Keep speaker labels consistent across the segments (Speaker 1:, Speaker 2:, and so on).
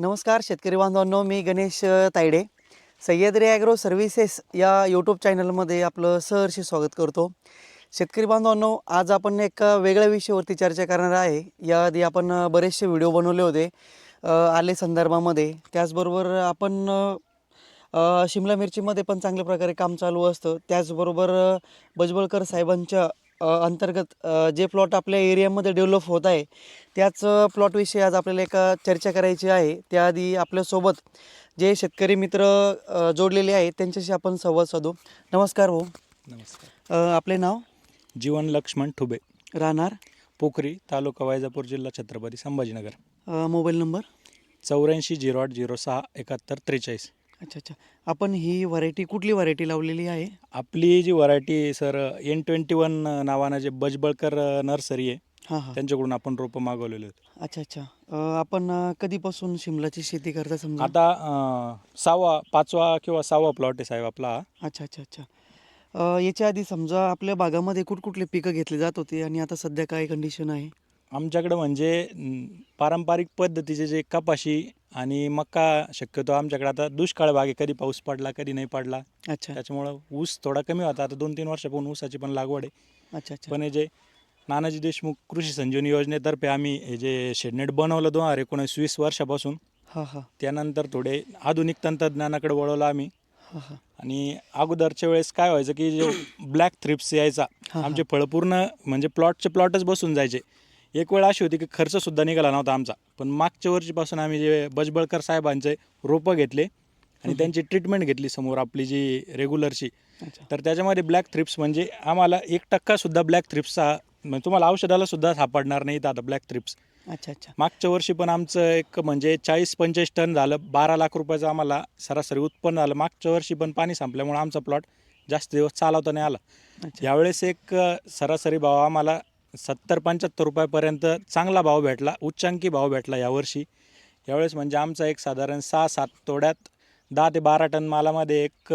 Speaker 1: नमस्कार शेतकरी बांधवांनो मी गणेश तायडे. सह्याद्री ॲग्रो सर्व्हिसेस या यूट्यूब चॅनलमध्ये आपलं सहर्ष स्वागत करतो. शेतकरी बांधवांनो आज आपण एक वेगळ्या विषयावरती चर्चा करणार आहे. याआधी आपण बरेचसे व्हिडिओ बनवले होते आले संदर्भामध्ये. त्याचबरोबर आपण शिमला मिरचीमध्ये पण चांगल्या प्रकारे काम चालू असतं. त्याचबरोबर बजबळकर साहेबांच्या अंतर्गत जे प्लॉट आपल्या एरियामध्ये डेव्हलप होत आहे त्याच प्लॉटविषयी आज आपल्याला एक चर्चा करायची आहे. त्याआधी आपल्यासोबत जे शेतकरी मित्र जोडलेले आहेत त्यांच्याशी आपण संवाद साधू. नमस्कार भाऊ.
Speaker 2: नमस्कार.
Speaker 1: आपले नाव?
Speaker 2: जीवन लक्ष्मण ठुबे.
Speaker 1: राहणार?
Speaker 2: पोखरी तालुका वैजापूर जिल्हा छत्रपती संभाजीनगर.
Speaker 1: Mobile number?
Speaker 2: चौऱ्याऐंशी झिरो आठ झिरो सहा एकाहत्तर त्रेचाळीस.
Speaker 1: अच्छा अच्छा. आपण ही व्हरायटी कुठली व्हरायटी लावलेली आहे?
Speaker 2: आपली जी variety sir N twenty one नावानं जे बजबळकर नर्सरी आहे
Speaker 1: हां हां.
Speaker 2: त्यांच्याकडून आपण रोपं मागवलेले आहेत.
Speaker 1: अच्छा अच्छा. अ, आपण अ, कधीपासून शिमलाची शेती करता समजा?
Speaker 2: आता अं, सहावा पाचवा किंवा सहावा प्लॉट आहे साहेब आपला. हा.
Speaker 1: अच्छा अच्छा अच्छा. अ, याच्या आधी समजा आपल्या भागामध्ये कुठकुठले पिकं घेतले जात होते आणि आता सध्या काय कंडिशन आहे?
Speaker 2: आमच्याकडं म्हणजे पारंपरिक पद्धतीचे जे कपाशी आणि मका शक्यतो आमच्याकडे आता दुष्काळ भाग आहे कधी पाऊस पडला कधी नाही पडला.
Speaker 1: अच्छा.
Speaker 2: त्याच्यामुळं ऊस थोडा कमी होता. आता दोन तीन वर्षापासून ऊसाची पण लागवड आहे.
Speaker 1: अच्छा अच्छा.
Speaker 2: पण हे जे नानाजी देशमुख कृषी संजीवनी योजनेतर्फे आम्ही हे जे शेडनेट बनवलं दोन हजार एकोणीस वीस वर्षापासून
Speaker 1: हां हां.
Speaker 2: त्यानंतर थोडे आधुनिक तंत्रज्ञानाकडे वळवलं आम्ही. आणि अगोदरच्या वेळेस काय व्हायचं की जो ब्लॅक थ्रिप्स यायचा. आमचे फळं पूर्ण म्हणजे प्लॉटचे प्लॉटच बसून जायचे. एक वेळ अशी होती की खर्चसुद्धा निघाला नव्हता आमचा. पण मागच्या वर्षीपासून आम्ही जे बजबळकर साहेबांचे रोपं घेतले आणि त्यांची ट्रीटमेंट घेतली समोर आपली जी रेग्युलरची तर त्याच्यामध्ये ब्लॅक थ्रिप्स म्हणजे आम्हाला एक टक्कासुद्धा ब्लॅक थ्रिप्सचा म्हणजे तुम्हाला औषधाला सुद्धा सापडणार नाही आता ब्लॅक थ्रिप्स
Speaker 1: अच्छा अच्छा.
Speaker 2: मागच्या वर्षी पण आमचं एक म्हणजे चाळीस पंचेचाळीस टन झालं. बारा लाख रुपयाचं आम्हाला सरासरी उत्पन्न झालं. मागच्या वर्षी पण पाणी संपल्यामुळे आमचा प्लॉट जास्त दिवस चालवता नाही आला. यावेळेस एक सरासरी भाव आम्हाला सत्तर पंच्याहत्तर रुपयापर्यंत चांगला भाव भेटला उच्चांकी भाव भेटला यावर्षी. यावेळेस म्हणजे आमचा एक साधारण सहा सात तोड्यात दहा ते बारा टन मालामध्ये एक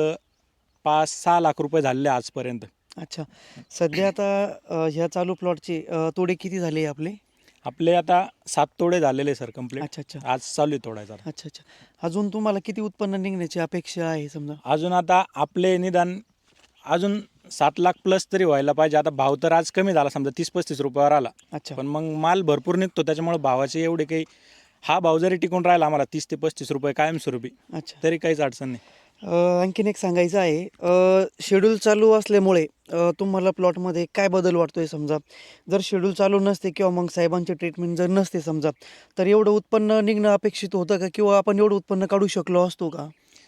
Speaker 2: पाच सहा लाख रुपये झालेले आजपर्यंत.
Speaker 1: अच्छा. सध्या आता ह्या चालू प्लॉटचे तोडे किती झाले आपले?
Speaker 2: आपले आता सात तोडे झालेले सर कंप्लीट
Speaker 1: अच्छा अच्छा.
Speaker 2: आज चालू आहे तोडायचा
Speaker 1: अच्छा अच्छा. अजून तुम्हाला किती उत्पन्न निघण्याची अपेक्षा आहे समजा?
Speaker 2: अजून आता आपले निदान अजून सात लाख प्लस तरी व्हायला पाहिजे. आता भाव तर आज कमी झाला समजा तीस पस्तीस रुपयावर आला.
Speaker 1: अच्छा.
Speaker 2: पण मग माल भरपूर निघतो त्याच्यामुळे भावाचे एवढे काही हा भाव जरी टिकून राहिला आम्हाला तीस ते पस्तीस रुपये कायमस्वरूपी
Speaker 1: अच्छा.
Speaker 2: तरी काहीच अडचण नाही.
Speaker 1: अ, आणखीन एक सांगायचं आहे शेड्यूल चालू असल्यामुळे अ, तुम्हाला प्लॉटमध्ये काय बदल वाटतोय समजा? जर शेड्यूल चालू नसते किंवा मग साहेबांची ट्रीटमेंट जर नसते समजा तर एवढं उत्पन्न निघणं अपेक्षित होतं का? किंवा आपण एवढं उत्पन्न काढू शकलो असतो का?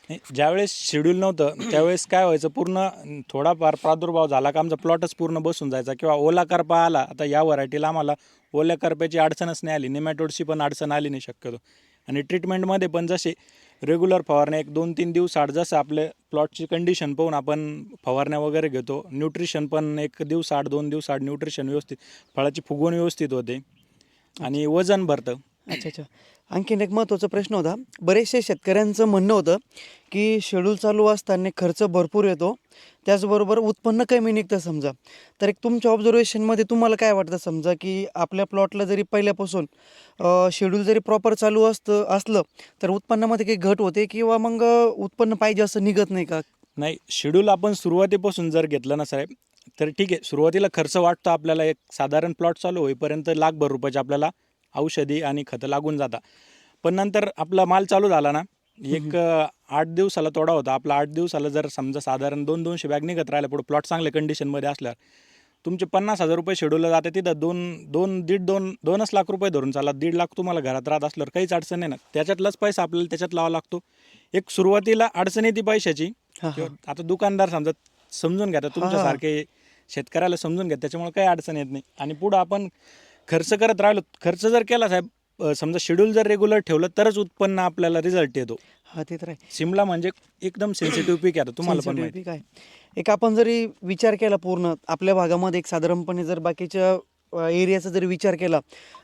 Speaker 2: नाही, ज्यावेळेस शेड्यूल नव्हतं त्यावेळेस काय व्हायचं पूर्ण थोडाफार प्रादुर्भाव झाला का आमचा प्लॉटच पूर्ण बसून जायचा. किंवा ओला करपा आला आता या व्हरायटीला आम्हाला ओल्या करप्याची अडचणच नाही आली नेमॅटोडची पण अडचण आली नाही शक्यतो. आणि ट्रीटमेंटमध्ये पण जसे रेग्युलर फवारण्या एक दोन तीन दिवसाआड जसं आपले प्लॉटची कंडिशन पाहून आपण फवारण्या वगैरे घेतो न्यूट्रिशन पण एक दिवसाआड दोन दिवसाआड न्यूट्रिशन व्यवस्थित फळाची फुगवण व्यवस्थित होते. आणि वजन भरतं.
Speaker 1: अच्छा अच्छा. आणखीन एक महत्त्वाचा प्रश्न होता. बरेचसे शेतकऱ्यांचं म्हणणं होतं की शेड्यूल चालू असताना खर्च भरपूर येतो. त्याचबरोबर उत्पन्न कमी निघतं समजा. तर एक तुमच्या ऑब्झर्वेशनमध्ये तुम्हाला काय वाटतं समजा की आपल्या प्लॉटला जरी पहिल्यापासून शेड्यूल जरी प्रॉपर चालू असतं असलं तर उत्पन्नामध्ये काही घट होते किंवा मग उत्पन्न पाहिजे असं निघत नाही का?
Speaker 2: नाही शेड्यूल आपण सुरुवातीपासून जर घेतलं ना साहेब तर ठीक आहे सुरुवातीला खर्च वाटतो आपल्याला. एक साधारण प्लॉट चालू होईपर्यंत लाखभर रुपयाचे आपल्याला औषधी आणि खतं लागून जातात. पण नंतर आपला माल चालू झाला ना एक आठ दिवसाला तोडा होता. आपला आठ दिवसाला जर समजा साधारण दोन दोनशे बॅग निघत राहिल्या पुढे प्लॉट चांगल्या कंडिशनमध्ये असल्यावर तुमचे पन्नास हजार रुपये शेड्यूलला जाते. तिथं दोन दोन दीड दोन दोनच लाख रुपये धरून चाला दीड लाख तुम्हाला घरात राहत असल्यावर काहीच अडचण नाही ना. त्याच्यातलाच पैसा आपल्याला त्याच्यात लावा लागतो. एक सुरुवातीला अडचण येते पैशाची. आता दुकानदार समजा समजून घेतात तुमच्यासारखे शेतकऱ्याला समजून घेतात त्याच्यामुळे काही अडचण येत नाही. आणि पुढं आपण खर्च करत राहिलो खर्च जर केला साहेब अं, समजा शेड्यूल जर रेग्युलर ठेवलं तरच उत्पन्न आपल्याला रिझल्ट येतो.
Speaker 1: हा ते तर आहे.
Speaker 2: शिमला म्हणजे एकदम सेन्सिटिव्ह पीक आहे आता तुम्हाला पण माहिती.
Speaker 1: पीक आहे. एक आपण जरी विचार केला पूर्ण आपल्या भागामध्ये एक साधारणपणे जर बाकीच्या एरियाचा जर विचार केला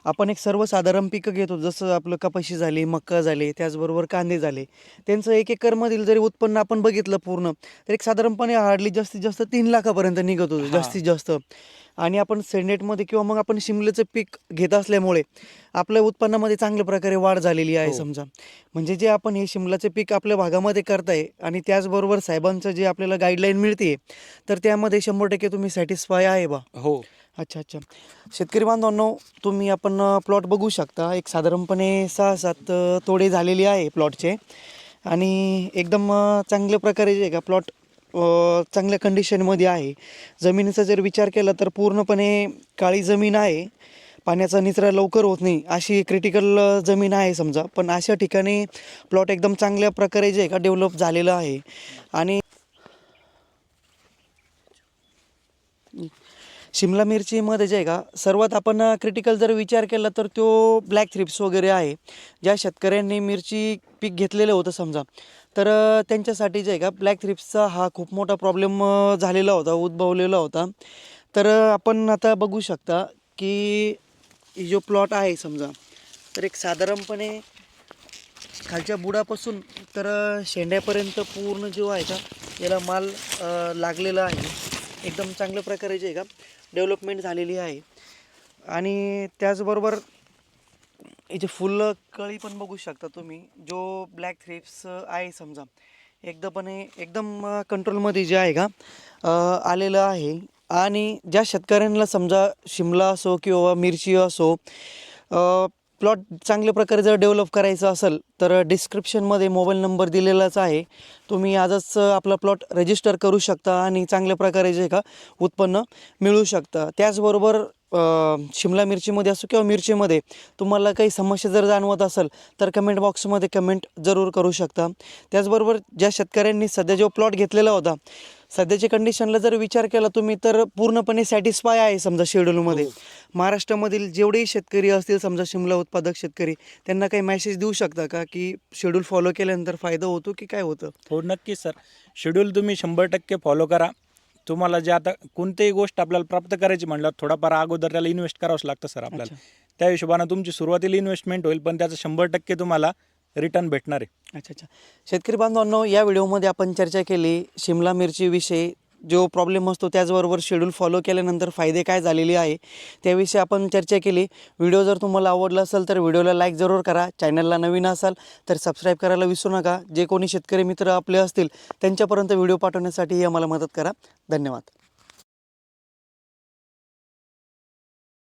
Speaker 1: आपण एक सर्वसाधारण पिकं घेतो. जसं आपलं कपाशी झाली मक्का झाली त्याचबरोबर कांदे झाले. त्यांचं एक एकरमधील जरी उत्पन्न आपण बघितलं पूर्ण तर एक साधारणपणे हार्डली जास्तीत जास्त तीन लाखापर्यंत निघत होतं. जास्तीत जास्त. आणि आपण सेंडेटमध्ये किंवा मग आपण शिमल्याचं पीक घेत असल्यामुळे आपल्या उत्पन्नामध्ये चांगल्या प्रकारे वाढ झालेली आहे
Speaker 2: हो.
Speaker 1: समजा. म्हणजे जे आपण हे शिमलाचं पीक आपल्या भागामध्ये करताय आणि त्याचबरोबर साहेबांचं जे आपल्याला गाईडलाईन मिळते तर त्यामध्ये शंभर टक्के तुम्ही सॅटिस्फाय आहे बा.
Speaker 2: हो.
Speaker 1: अच्छा अच्छा. शेतकरी बांधवांनो तुम्ही आपण प्लॉट बघू शकता. एक साधारणपणे सहा सात तोडे झालेली आहे प्लॉटचे. आणि एकदम चांगल्या प्रकारे जे आहे का प्लॉट चांगल्या कंडिशनमध्ये आहे. जमिनीचा जर विचार केला तर पूर्णपणे काळी जमीन आहे. पाण्याचा निचरा लवकर होत नाही. अशी क्रिटिकल जमीन आहे समजा. पण अशा ठिकाणी प्लॉट एकदम चांगल्या प्रकारे जे आहे का डेव्हलप झालेलं आहे. आणि शिमला मिरचीमध्ये जे आहे का सर्वात आपण क्रिटिकल जर विचार केला तर तो ब्लॅक थ्रिप्स वगैरे आहे. ज्या शेतकऱ्यांनी मिरची पीक घेतलेलं होतं समजा तर त्यांच्यासाठी जे आहे का ब्लॅक थ्रिप्सचा हा खूप मोठा प्रॉब्लेम झालेला होता उद्भवलेला होता. तर आपण आता बघू शकता की जो प्लॉट आहे समजा तर एक साधारणपणे खालच्या बुडापासून तर शेंड्यापर्यंत पूर्ण जो आहे का याला माल लागलेला आहे. एकदम चांगल्या प्रकारे जे आहे का डेव्हलपमेंट झालेली आहे. आणि त्याचबरोबर याचे फुलं कळी पण बघू शकता तुम्ही जो ब्लॅक थ्रिप्स आहे समजा एकदमपणे एकदम कंट्रोलमध्ये जे आहे का आलेलं आहे. आणि ज्या शेतकऱ्यांना समजा शिमला असो किंवा मिरची असो प्लॉट चांगल्या प्रकारे जर डेव्हलप करायचं असेल तर डिस्क्रिप्शनमध्ये मोबाईल नंबर दिलेलाच आहे. तुम्ही आजच आपला प्लॉट रजिस्टर करू शकता आणि चांगल्या प्रकारे जे का उत्पन्न मिळू शकतं. त्याचबरोबर शिमला मिरचीमध्ये असो किंवा मिरचीमध्ये तुम्हाला काही समस्या जर जाणवत असेल तर कमेंट बॉक्समध्ये कमेंट जरूर करू शकता. त्याचबरोबर ज्या शेतकऱ्यांनी सध्या जो प्लॉट घेतलेला होता सध्याच्या कंडिशनला जर विचार केला तुम्ही तर पूर्णपणे सॅटिस्फाय आहे समजा शेड्यूलमध्ये महाराष्ट्रामधील जेवढेही शेतकरी असतील समजा शिमला उत्पादक शेतकरी त्यांना काही मेसेज देऊ शकता का? की शेड्यूल फॉलो केल्यानंतर फायदा होतो की काय होतं?
Speaker 2: हो नक्कीच सर शेड्यूल तुम्ही शंभर टक्के फॉलो करा. तुम्हाला जे आता कोणतीही गोष्ट आपल्याला प्राप्त करायची म्हटल्यावर थोडाफार अगोदर त्याला इन्व्हेस्ट करावंच लागतं सर आपल्याला. त्या हिशोबानं तुमची सुरुवातीला इन्व्हेस्टमेंट होईल पण त्याचं शंभर टक्के तुम्हाला रिटर्न भेटणार. आहे
Speaker 1: अच्छा अच्छा. शेतकरी बांधवांनो या व्हिडिओमध्ये आपण चर्चा केली शिमला मिरचीविषयी. जो प्रॉब्लेम असतो त्याचबरोबर शेड्यूल फॉलो केल्यानंतर फायदे काय झालेले आहे त्याविषयी आपण चर्चा केली. व्हिडिओ जर तुम्हाला आवडला असेल तर व्हिडिओला लाईक जरूर करा. चॅनलला नवीन असाल तर सबस्क्राईब करायला विसरू नका. जे कोणी शेतकरी मित्र आपले असतील त्यांच्यापर्यंत व्हिडिओ पाठवण्यासाठी आम्हाला मदत करा. धन्यवाद.